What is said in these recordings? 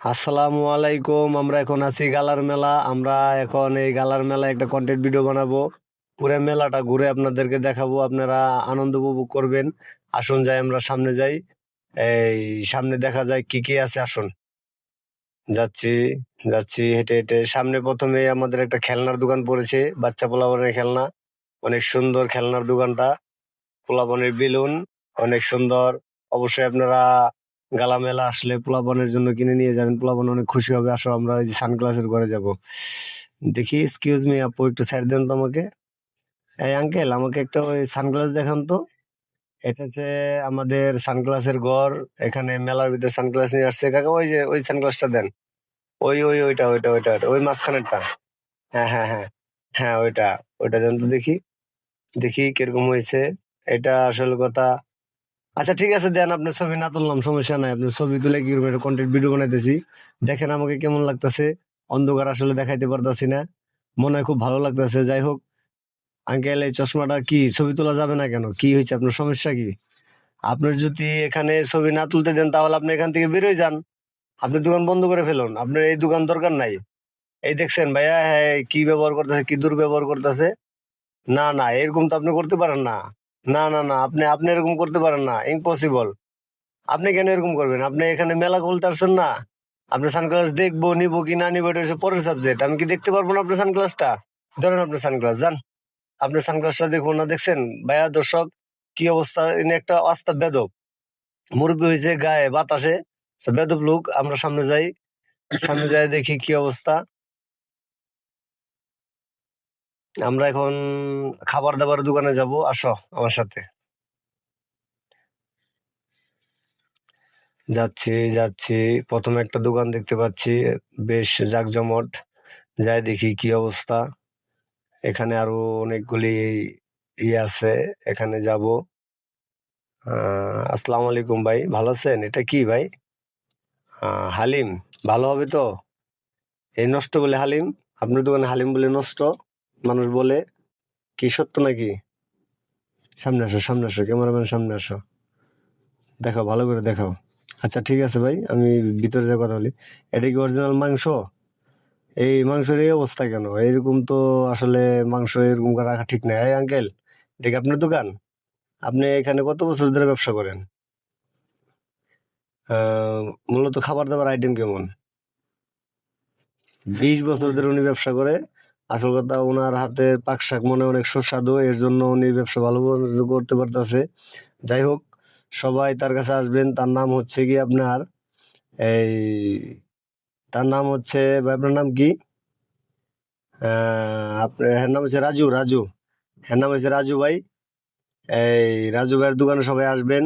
আসসালামু আলাইকুম, আমরা এখন আছি গালার মেলা। আমরা এখন এই গালার মেলা একটা কন্টেন্ট ভিডিও বানাবো। পুরো মেলাটা ঘুরে আপনাদেরকে দেখাবো, আপনারা আনন্দ উপভোগ করবেন। আসুন যাই, আমরা সামনে যাই। এই সামনে দেখা যায় কি কি আছে, আসুন। যাচ্ছি যাচ্ছি হেঁটে হেঁটে। সামনে প্রথমে আমাদের একটা খেলনার দোকান পড়েছে, বাচ্চা পোলাবনের খেলনা। অনেক সুন্দর খেলনার দোকানটা। পোলাবনের বেলুন, অনেক সুন্দর। অবশ্যই আপনারা গালা মেলা আসলে পোলাপানের জন্য কিনে নিয়ে যাবেন। পোলাপান অনেক খুশি হবে। আসো আমরা ওই যে সানগ্লাসের ঘরে যাব। দেখি এক্সকিউজ মি আপু একটু সাইড দেন তো আমাকে। এই আঙ্কেল আমাকে একটা ওই সানগ্লাস দেখান তো। এটা হচ্ছে আমাদের সানগ্লাসের ঘর। এখানে মেলার ভিতরে সানগ্লাস নিয়ে আসছে। কাকা ওই যে ওই সানগ্লাসটা দেন। ওই ওই ওইটা ওইটা ওইটা, ওই মাঝখানেরটা। হ্যাঁ হ্যাঁ হ্যাঁ হ্যাঁ ওইটা ওইটা দেন তো দেখি। দেখি কীরকম হয়েছে। এটা আসল কথা। আচ্ছা ঠিক আছে, দেন আপনার ছবি না তুললাম, সমস্যা নাই। আপনার ছবি তুলে কি করব কন্টেন্ট ভিডিও বানাইতেছি। দেখেন আমাকে কেমন লাগতেছে। অন্ধকার আসলে দেখাইতে পারতাছি না। মনে হয় খুব ভালো লাগতেছে। যাই হোক আঙ্কেল এই চশমাটা কি, ছবি তোলা যাবে না কেন? কি হয়েছে? আপনার সমস্যা কি? আপনার যদি এখানে ছবি না তুলতে দেন, তাহলে আপনি এখান থেকে বেরোয় যান। আপনি দোকান বন্ধ করে ফেলুন। আপনার এই দোকান দরকার নাই। এই দেখছেন ভাইয়া হ্যাঁ কি ব্যবহার করতেছে, কি দুর্ব্যবহার করতেছে? না না, এরকম তো আপনি করতে পারেন না। না না না, আপনি আপনি এরকম করতে পারেন না ইম্পসিবল আপনি কেন এরকম করবেন? আপনি এখানে মেলা খুলতে আসছেন না? আপনি সানগ্লাস দেখব, নিবো কি না নিবো এটা পরের সাবজেক্ট আমি কি দেখতে পারব না আপনার সানগ্লাসটা ধরেন আপনার সানগ্লাস যান। আপনি সানগ্লাসটা দেখব না, দেখছেন? ভাইয়া, দর্শক, কি অবস্থা? ইনি একটা আস্তা বেদব। মুরব্বী হয়েছে গায়ে বাতাসে। বেদব লোক, আমরা সামনে যাই সামনে যাই দেখি কি অবস্থা। আমরা এখন খাবার দাবার দোকানে যাব, আসো আমার সাথে। যাচ্ছি যাচ্ছি। প্রথমে একটা দোকান দেখতে পাচ্ছি, বেশ জাকজমট যাই দেখি কি অবস্থা। এখানে আরও অনেকগুলি ইয়ে আছে, এখানে যাব। আসসালামু আলাইকুম ভাই, ভালো আছেন? এটা কি ভাই? হালিম, ভালো হবে তো? এই নষ্ট বলে হালিম? আপনার দোকানে হালিম বলে নষ্ট? মানুষ বলে, কি সত্য নাকি? সামনে আসো সামনে আসো, ক্যামেরাম্যান, সামনে আসো। দেখাও, ভালো করে দেখাও। আচ্ছা ঠিক আছে ভাই, আমি ভিতরে যে কথা বলি, এটা কি অরিজিনাল মাংস? এই মাংসের এই অবস্থা কেন? এরকম তো আসলে মাংস এরকম করে রাখা ঠিক নাই। আঙ্কেল এটা কি আপনার দোকান? আপনি এখানে কত বছর ধরে ব্যবসা করেন? মূলত খাবার দাবার আইটেম কেমন? বিশ বছর ধরে উনি ব্যবসা করে আসল কথা ওনার হাতে পাক শাক মনে অনেক সুস্বাদু, এর জন্য উনি ব্যবসা ভালো করতে পারতেছে। যাই হোক, সবাই তার কাছে আসবেন, তার নাম হচ্ছে কি আপনার? এই, তার নাম হচ্ছে আপনার নাম কি? হ্যাঁ নাম হচ্ছে রাজু রাজু। হ্যাঁ নাম হচ্ছে রাজু ভাই। এই, রাজু ভাইয়ের দোকানে সবাই আসবেন।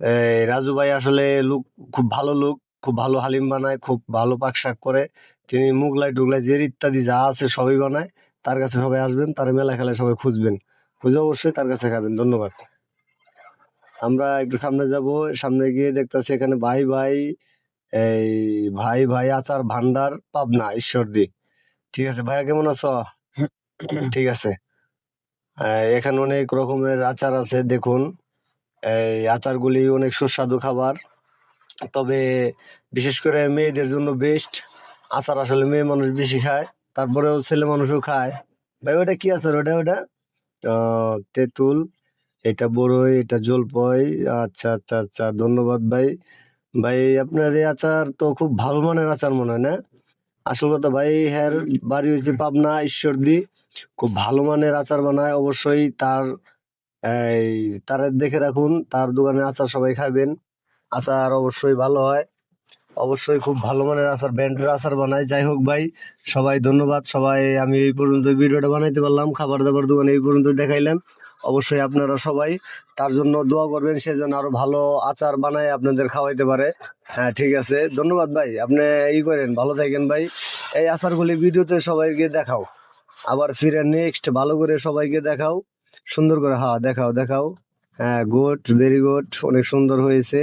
এই, রাজু ভাই আসলে লোক, খুব ভালো লোক। খুব ভালো হালিম বানায়, খুব ভালো পাক শাক করে। তিনি মুগলাই টুগলাই জের ইত্যাদি যা আছে সবই বানায়। তার কাছে সবাই আসবেন, তার মেলা খেলায় সবাই খুঁজবেন। খুঁজে অবশ্যই তার কাছে খাবেন, ধন্যবাদ। আমরা একটু সামনে যাব, সামনে গিয়ে দেখতেছি এখানে ভাই ভাই, এই ভাই ভাই আচার ভান্ডার পাবনা, ঈশ্বরদী। ঠিক আছে, ভাইয়া কেমন আছো? ঠিক আছে। এখানে অনেক রকমের আচার আছে, দেখুন। এই আচারগুলি অনেক সুস্বাদু খাবার। তবে বিশেষ করে মেয়েদের জন্য বেস্ট আচার আসলে মেয়ে মানুষ বেশি খায়, তারপরেও ছেলে মানুষও খায়। ভাই, ওটা কি আচার? ওটা ওটা? তেঁতুল, এটা বড়ই, এটা জলপাই। আচ্ছা আচ্ছা আচ্ছা ধন্যবাদ ভাই। ভাই, আপনার এই আচার তো খুব ভালো মানের আচার মনে হয় না? আসল কথা ভাই, হ্যার বাড়ি হয়েছে পাবনা, ঈশ্বরদী। খুব ভালো মানের আচার বানায়, অবশ্যই তার, এই, তার দেখে রাখুন, তার দোকানে আচার সবাই খাবেন আচার অবশ্যই ভালো হয়। অবশ্যই খুব ভালো মানের আচার, ব্যান্ডের আচার বানায়। যাই হোক ভাই, সবাই ধন্যবাদ। সবাই, আমি এই পর্যন্ত ভিডিওটা বানাইতে পারলাম, খাবার দাবার দোকানে এই পর্যন্ত দেখাইলাম। অবশ্যই আপনারা সবাই তার জন্য দোয়া করবেন, সে যেন আরও ভালো আচার বানায়, আপনাদের খাওয়াইতে পারে। হ্যাঁ ঠিক আছে। ধন্যবাদ ভাই, আপনি ই করেন, ভালো থাকেন ভাই। এই আচারগুলি ভিডিওতে সবাইকে দেখাও। আবার ফিরে নেক্সট ভালো করে সবাইকে দেখাও। সুন্দর করে হ্যাঁ দেখাও দেখাও। হ্যাঁ গুড ভেরি গুড অনেক সুন্দর হয়েছে।